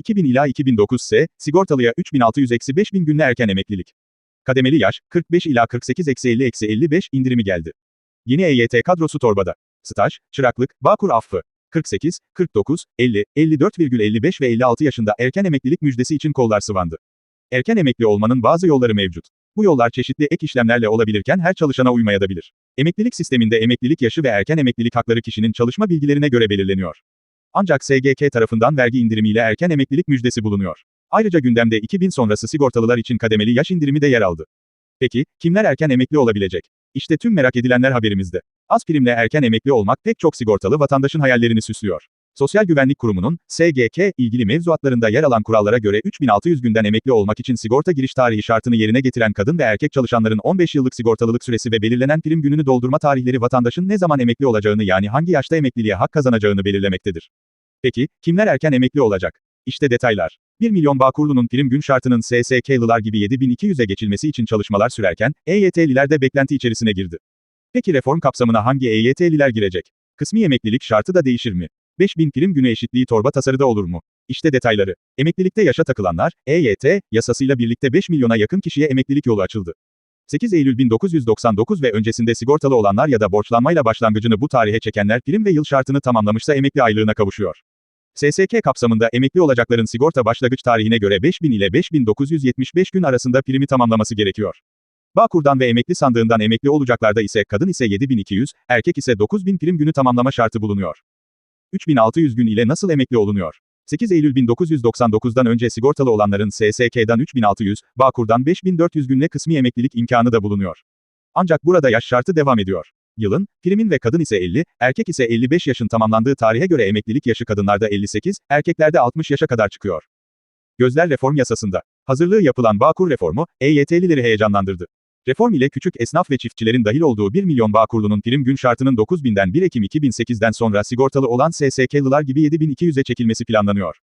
2000 ila 2009 ise, sigortalıya 3600-5000 günle erken emeklilik. Kademeli yaş, 45 ila 48-50-55 indirimi geldi. Yeni EYT kadrosu torbada. Staj, çıraklık, Bağkur affı. 48, 49, 50, 54,55 ve 56 yaşında erken emeklilik müjdesi için kollar sıvandı. Erken emekli olmanın bazı yolları mevcut. Bu yollar çeşitli ek işlemlerle olabilirken her çalışana uymayabilir. Emeklilik sisteminde emeklilik yaşı ve erken emeklilik hakları kişinin çalışma bilgilerine göre belirleniyor. Ancak SGK tarafından vergi indirimiyle erken emeklilik müjdesi bulunuyor. Ayrıca gündemde 2000 sonrası sigortalılar için kademeli yaş indirimi de yer aldı. Peki, kimler erken emekli olabilecek? İşte tüm merak edilenler haberimizde. Az primle erken emekli olmak pek çok sigortalı vatandaşın hayallerini süslüyor. Sosyal Güvenlik Kurumu'nun, SGK, ilgili mevzuatlarında yer alan kurallara göre 3600 günden emekli olmak için sigorta giriş tarihi şartını yerine getiren kadın ve erkek çalışanların 15 yıllık sigortalılık süresi ve belirlenen prim gününü doldurma tarihleri vatandaşın ne zaman emekli olacağını yani hangi yaşta emekliliğe hak kazanacağını belirlemektedir. Peki, kimler erken emekli olacak? İşte detaylar. 1 milyon Bağkurlu'nun prim gün şartının SSK'lılar gibi 7200'e geçilmesi için çalışmalar sürerken, EYT'liler de beklenti içerisine girdi. Peki reform kapsamına hangi EYT'liler girecek? Kısmi emeklilik şartı da değişir mi? 5000 prim günü eşitliği torba tasarıda olur mu? İşte detayları. Emeklilikte yaşa takılanlar, EYT, yasasıyla birlikte 5 milyona yakın kişiye emeklilik yolu açıldı. 8 Eylül 1999 ve öncesinde sigortalı olanlar ya da borçlanmayla başlangıcını bu tarihe çekenler prim ve yıl şartını tamamlamışsa emekli aylığına kavuşuyor. SSK kapsamında emekli olacakların sigorta başlangıç tarihine göre 5000 ile 5975 gün arasında primi tamamlaması gerekiyor. Bağkur'dan ve emekli sandığından emekli olacaklarda ise kadın ise 7200, erkek ise 9000 prim günü tamamlama şartı bulunuyor. 3600 gün ile nasıl emekli olunuyor? 8 Eylül 1999'dan önce sigortalı olanların SSK'dan 3600, Bağkur'dan 5400 günle kısmi emeklilik imkanı da bulunuyor. Ancak burada yaş şartı devam ediyor. Yılın, primin ve kadın ise 50, erkek ise 55 yaşın tamamlandığı tarihe göre emeklilik yaşı kadınlarda 58, erkeklerde 60 yaşa kadar çıkıyor. Gözler reform yasasında. Hazırlığı yapılan Bağkur reformu, EYT'lileri heyecanlandırdı. Reform ile küçük esnaf ve çiftçilerin dahil olduğu 1 milyon Bağkurlu'nun prim gün şartının 9000'den 1 Ekim 2008'den sonra sigortalı olan SSK'lılar gibi 7200'e çekilmesi planlanıyor.